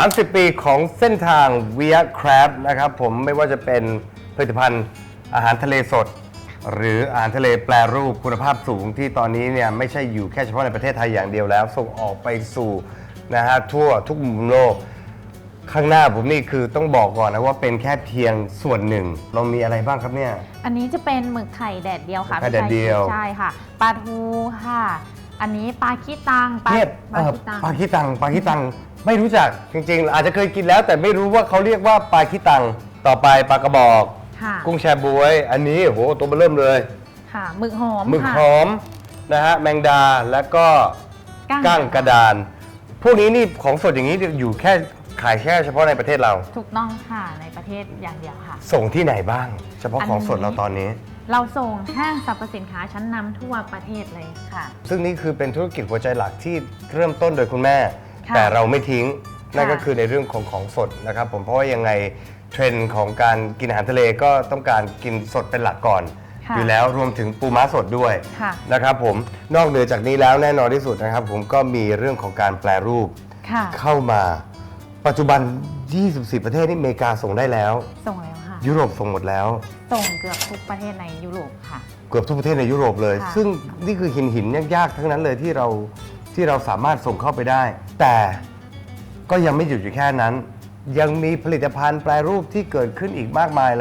30 ปีของเส้นทาง Via Crab นะครับผมไม่ว่าจะเป็นผลิตภัณฑ์อาหารทะเลสด หรืออาหารทะเลแปรรูปคุณภาพสูงที่ตอนนี้เนี่ยไม่ใช่อยู่แค่เฉพาะในประเทศไทยอย่างเดียวแล้ว ส่งออกไปสู่นะฮะทั่วทุกมุมโลก ข้างหน้าผมนี่คือต้องบอกก่อนนะว่าเป็นแค่เพียงส่วนหนึ่ง เรามีอะไรบ้างครับเนี่ย อันนี้จะเป็นหมึกไข่แดดเดียวค่ะหมึกไข่แดดเดียวใช่ค่ะปลาทูค่ะ อันนี้ปลาขี้ตังปลาเนี่ยปลาเอ่อขี้ตังปลาขี้ตังปลาขี้ตังไม่รู้จักจริงๆ อาจจะเคยกินแล้ว แต่ไม่รู้ว่าเขาเรียกว่าปลาขี้ตังต่อไปปลากระบอก ค่ะกุ้งแชบวย อันนี้โหตัวเบอร์เริ่มเลยค่ะหมึกหอมหมึกค่ะหอมนะฮะแมงดาแล้วก็ก้างก้างกระดาน พวกนี้นี่ของสดอย่างนี้อยู่แค่ขายแค่เฉพาะในประเทศเรา ถูกต้องค่ะในประเทศอย่างเดียวค่ะ ส่งที่ไหนบ้าง เฉพาะของสดอันนี้เราตอนนี้ เราส่งห้างสรรพสินค้าชั้นนำทั่วประเทศเลยค่ะ ซึ่งนี่คือเป็นธุรกิจหัวใจหลักที่เริ่มต้นโดยคุณแม่ ค่ะแต่เราไม่ทิ้งนั่นก็ค่ะคือในเรื่องของของสดนะครับผมเพราะว่ายังไงเทรนด์ของการกินอาหารทะเลก็ต้องการกินสดเป็นหลักก่อน ค่ะอยู่แล้วรวมถึงปูม้าสดด้วยค่ะ นะครับผมนอกเหนือจากนี้แล้วแน่นอนที่สุดนะครับผมก็มีเรื่องของการแปลรูปค่ะ เข้ามา ปัจจุบัน 24 ประเทศนี่อเมริกาส่งได้แล้ว ส่งแล้วค่ะ ยุโรปส่งหมดแล้ว ส่งเกือบทุกประเทศในยุโรปค่ะ เกือบทุกประเทศในยุโรปเลย ค่ะ ซึ่งนี่คือหินหินยากๆ ทั้งนั้นเลยที่เราที่เราสามารถส่งเข้าไปได้ แต่ก็ยังไม่หยุดอยู่แค่นั้น ยังมีผลิตภัณฑ์แปรรูปที่เกิดขึ้นอีกมากมายเลย